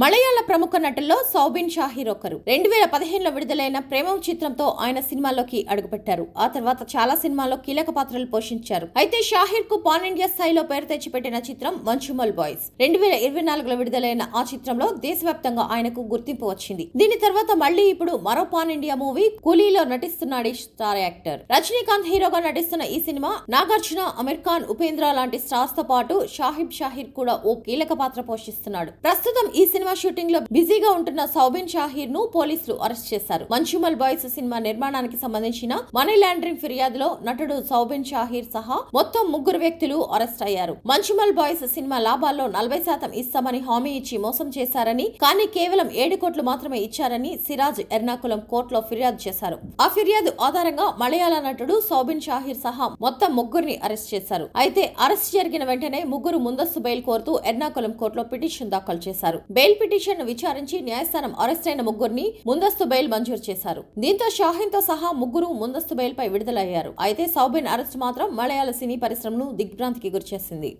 మలయాళ ప్రముఖ నటుల్లో సౌబిన్ షాహీర్ ఒకరు. రెండు వేల పదిహేనులో విడుదలైన ప్రేమం చిత్రంతో ఆయన సినిమాల్లోకి అడుగుపెట్టారు. ఆ తర్వాత చాలా సినిమాల్లో కీలక పాత్రలు పోషించారు. అయితే షాహీర్కు పాన్ ఇండియా స్థాయిలో పేరు తెచ్చిపెట్టిన చిత్రం మంచుమల్ బాయ్స్. రెండు వేల ఇరవై నాలుగులో విడుదలైన ఆ చిత్రంలో దేశవ్యాప్తంగా ఆయనకు గుర్తింపు వచ్చింది. దీని తర్వాత మళ్ళీ ఇప్పుడు మరో పాన్ ఇండియా మూవీ కూలీలో నటిస్తున్నాడు ఈ స్టార్ యాక్టర్. రజనీకాంత్ హీరోగా నటిస్తున్న ఈ సినిమా నాగార్జున అమీర్ ఖాన్ ఉపేంద్ర లాంటి స్టార్స్తో పాటు షాహిబ్ షాహీర్ కూడా ఓ కీలక పాత్ర పోషిస్తున్నాడు. ప్రస్తుతం ఈ సినిమా సినిమా షూటింగ్లో బిజీగా ఉంటున్న సౌబిన్ షాహీర్ను పోలీసులు అరెస్ట్ చేశారు. మంచుమల్ బాయ్స్ సినిమా నిర్మాణానికి సంబంధించిన మనీ లాండరింగ్ ఫిర్యాదులో నటుడు సౌబిన్ షాహీర్ సహా మొత్తం ముగ్గురు వ్యక్తులు అరెస్ట్ అయ్యారు. మంచుమల్ బాయ్స్ సినిమా లాభాల్లో నలభై శాతం ఇస్తామని హామీ ఇచ్చి మోసం చేశారని కానీ కేవలం ఏడు కోట్లు మాత్రమే ఇచ్చారని సిరాజ్ ఎర్నాకులం కోర్టులో ఫిర్యాదు చేశారు. ఆ ఫిర్యాదు ఆధారంగా మలయాళ నటుడు సౌబిన్ షాహీర్ సహా మొత్తం ముగ్గురిని అరెస్ట్ చేశారు. అయితే అరెస్ట్ జరిగిన వెంటనే ముగ్గురు ముందస్తు బెయిల్ కోరుతూ ఎర్నాకులం కోర్టులో పిటిషన్ దాఖలు చేశారు. బెయిల్ పిటిషన్ను విచారించి న్యాయస్థానం అరెస్ట్ అయిన ముగ్గురిని ముందస్తు బెయిల్ మంజూరు చేశారు. దీంతో షాహీన్తో సహా ముగ్గురు ముందస్తు బెయిల్ పై విడుదలయ్యారు. అయితే సౌబిన్ అరెస్ట్ మాత్రం మలయాళ సినీ పరిశ్రమను దిగ్భ్రాంతికి గురిచేసింది.